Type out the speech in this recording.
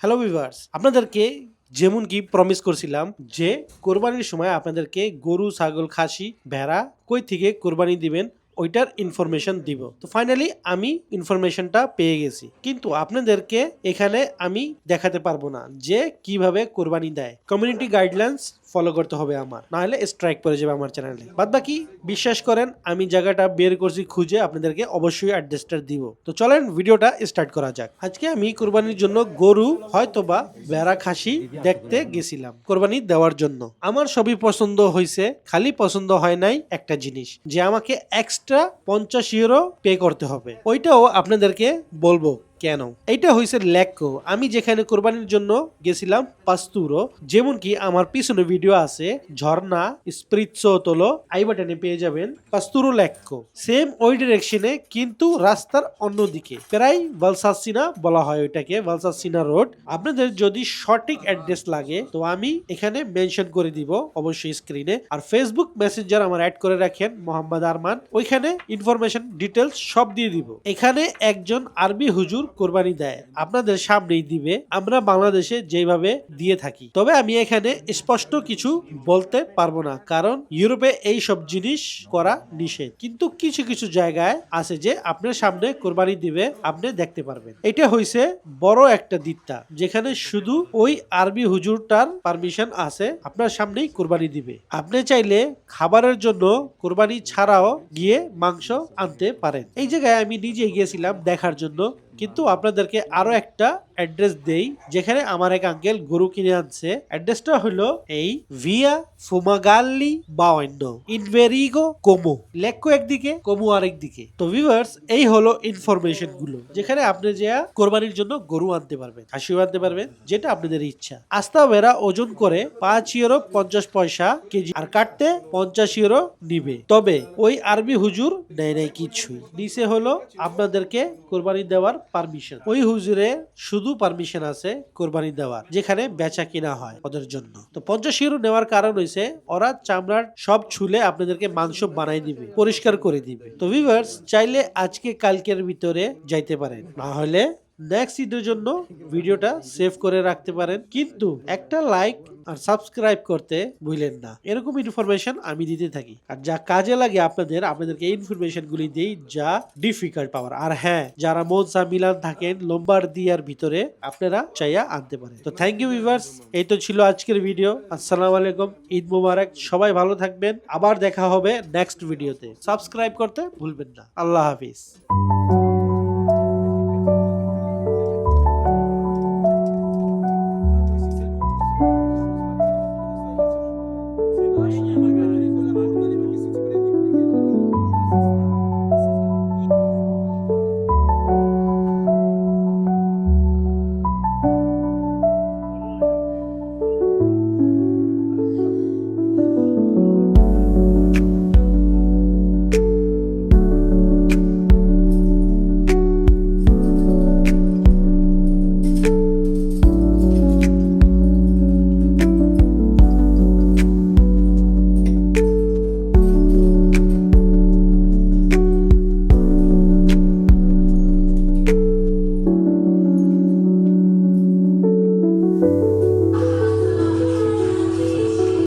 Hello viewers আপনাদেরকে যেমন কি প্রমিস করছিলাম যে কোরবানির সময় আপনাদেরকে গরু, ছাগল, খাসি, ভেড়া কই থেকে কোরবানি দিবেন ওইটার ইনফরমেশন দিব। তো ফাইনালি আমি ইনফরমেশনটা পেয়ে গেছি। কিন্তু আপনাদেরকে এখানে আমি দেখাতে পারব না যে কীভাবে কোরবানি দেয়। কমিউনিটি গাইডলাইন্স ফলো করতে হবে আমার। নাহলে স্ট্রাইক পড়ে যাবে আমার চ্যানেলে বাদ বাকি, বিশ্বাস করেন, আমি জায়গাটা বের করছি খুঁজে আপনাদেরকে অবশ্যই অ্যাড্রেসটা দিব। তো চলেন ভিডিওটা স্টার্ট করা যাক। আজকে আমি কোরবানির জন্য গরু, হয়তোবা বেড়া খাসি দেখতে গেছিলাম কোরবানি দেওয়ার জন্য। আমার সবই পছন্দ হয়েছে খালি পছন্দ হয় নাই একটা জিনিস, যে আমাকে এক্সট্রা পঞ্চাশ ইউরো পে করতে হবে। ওইটাও আপনাদেরকে বলব। কেন? এইটা হয়েছে লেক্কো আমি যেখানে কোরবানির জন্য গেছিলাম পাস্তুরো, যেমন কি আমার পিছনে ভিডিও আছে, ঝর্ণা স্প্রিৎসো তোলো, আই বাটনে পেয়ে যাবেন পাস্তুরো লেক্কো সেম ওই ডিরেকশনে কিন্তু রাস্তার অন্যদিকে প্রায় ভালসাসিনা বলা হয় ওইটাকে ভালসাসিনা রোড। আপনাদের যদি সঠিক অ্যাড্রেস লাগে, তো আমি এখানে মেনশন করে দিব অবশ্যই স্ক্রিনে আর ফেসবুক মেসেঞ্জার আমার অ্যাড করে রাখেন মোহাম্মদ আরমান। ওইখানে ইনফরমেশন ডিটেলস সব দিয়ে দিব। এখানে একজন আরবি হুজুর কোরবানি দেয়। আপনাদের সামনেই দিবে। আমরা বাংলাদেশে যেভাবে দিয়ে থাকি। তবে আমি এখানে স্পষ্ট কিছু বলতে পারব না, কারণ ইউরোপে এই সব জিনিস করা নিষেধ। কিন্তু কিছু কিছু জায়গায় আছে যে আপনার সামনে কোরবানি দিবে, আপনি দেখতে পারবেন। এটা হইছে বড় একটা দিকটা, যেখানে শুধু ওই আরবি হুজুরটার পারমিশন আছে, আপনার সামনেই কোরবানি দিবে। আপনি চাইলে খাবারের জন্য কোরবানি ছাড়াও গিয়ে মাংস আনতে পারেন। এই জায়গায় আমি নিজে গিয়েছিলাম দেখার জন্য। কিন্তু আপনাদেরকে আরও একটা অ্যাড্রেস দেই, যেখানে আমার এক আঙ্কেল গরু কিনে আনছে। অ্যাড্রেসটা হলো এই ভিয়া ফুমাগাল্লি বাওয়েন্ড ইনভেরিগো কোমো লেক্কো একদিকে কোমো আরেকদিকে। তো ভিউয়ার্স এই হলো ইনফরমেশনগুলো, যেখানে আপনি যে কোরবানির জন্য গরু আনতে পারবেন, খাসিও আনতে পারবেন, যেটা আপনাদের ইচ্ছা। আস্তা বেড়া ওজন করে পাঁচ ইউরো পঞ্চাশ পয়সা কেজি, আর কাটতে পঞ্চাশ ইউরো নিবে। তবে ওই আরবি হুজুর নেয় নাই কিছুই। নিচে হলো আপনাদেরকে কোরবানি দেওয়ার পারমিশন ওই হুজুরে শুধু পারমিশন আছে কোরবানি দেওয়ার, যেখানে বেচা কিনা হয় ওদের জন্য। তো পঞ্চাশ নেওয়ার কারণ হয়েছে ওরা চামড়ার সব ছুলে আপনাদেরকে মাংস বানাই দিবে, পরিষ্কার করে দিবে। তো ভিভার্স চাইলে আজকে কালকের ভিতরে যাইতে পারেন। না হলে নেক্সট ঈদের জন্য ভিডিওটা সেভ করে রাখতে পারেন। কিন্তু একটা লাইক আর সাবস্ক্রাইব করতে ভুলেন না। এরকম ইনফরমেশন আমি দিতে থাকি। আর যা কাজে লাগে আপনাদের, আপনাদেরকে ইনফরমেশন গুলি দিই যা ডিফিকাল্ট পাওয়ার আর হ্যাঁ যারা মোজা মিলান থাকেন লোম্বার দিয়ার ভিতরে আপনারা চাইয়া আনতে পারেন। তো থ্যাংক ইউ ভিভার্স এই তো ছিল আজকের ভিডিও আসসালামু আলাইকুম। ঈদ মুবারক। সবাই ভালো থাকবেন। আবার দেখা হবে নেক্সট ভিডিওতে সাবস্ক্রাইব করতে ভুলবেন না। আল্লাহ হাফিজ।